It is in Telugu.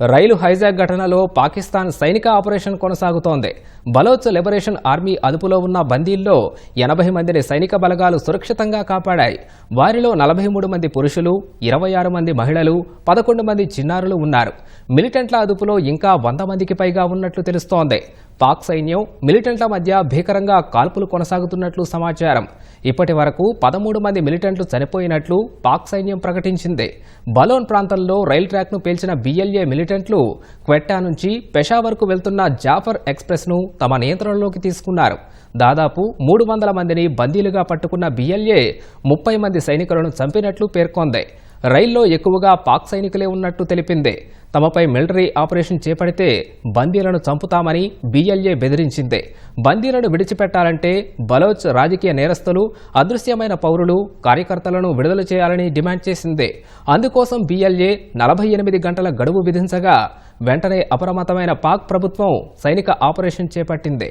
రైలు హైజాక్ ఘటనలో పాకిస్తాన్ సైనిక ఆపరేషన్ కొనసాగుతోంది. బలోచ్ లిబరేషన్ ఆర్మీ అదుపులో ఉన్న బందీల్లో ఎనభై మందిని సైనిక బలగాలు సురక్షితంగా కాపాడాయి. వారిలో నలభై మూడు మంది పురుషులు ఇరవై ఆరు మంది మహిళలు పదకొండు మంది చిన్నారులు ఉన్నారు. మిలిటెంట్ల అదుపులో ఇంకా వంద మందికి పైగా ఉన్నట్లు తెలుస్తోంది. పాక్ సైన్యం మిలిటెంట్ల మధ్య భీకరంగా కాల్పులు కొనసాగుతున్నట్లు సమాచారం. ఇప్పటి వరకు పదమూడు మంది మిలిటెంట్లు చనిపోయినట్లు పాక్ సైన్యం ప్రకటించింది. బలోన్ ప్రాంతంలో రైల్ ట్రాక్ను పేల్చిన బిఎల్ఏ మిలిటెంట్లు క్వెట్టా నుంచి పెషావర్కు వెళ్తున్న జాఫర్ ఎక్స్ప్రెస్ను తమ నియంత్రణలోకి తీసుకున్నారు. దాదాపు మూడు వందల మందిని బందీలుగా పట్టుకున్న బిఎల్ఏ ముప్పై మంది సైనికులను చంపినట్లు పేర్కొంది. రైల్లో ఎక్కువగా పాక్ సైనికులే ఉన్నట్టు తెలిపింది. తమపై మిలిటరీ ఆపరేషన్ చేపడితే బందీలను చంపుతామని బీఎల్ఏ బెదిరించింది. బందీలను విడిచిపెట్టాలంటే బలోచ్ రాజకీయ నేరస్తులు అదృశ్యమైన పౌరులు కార్యకర్తలను విడుదల చేయాలని డిమాండ్ చేసింది. అందుకోసం బీఎల్ఏ నలభై ఎనిమిది గంటల గడువు విధించగా వెంటనే అప్రమత్తమైన పాక్ ప్రభుత్వం సైనిక ఆపరేషన్ చేపట్టింది.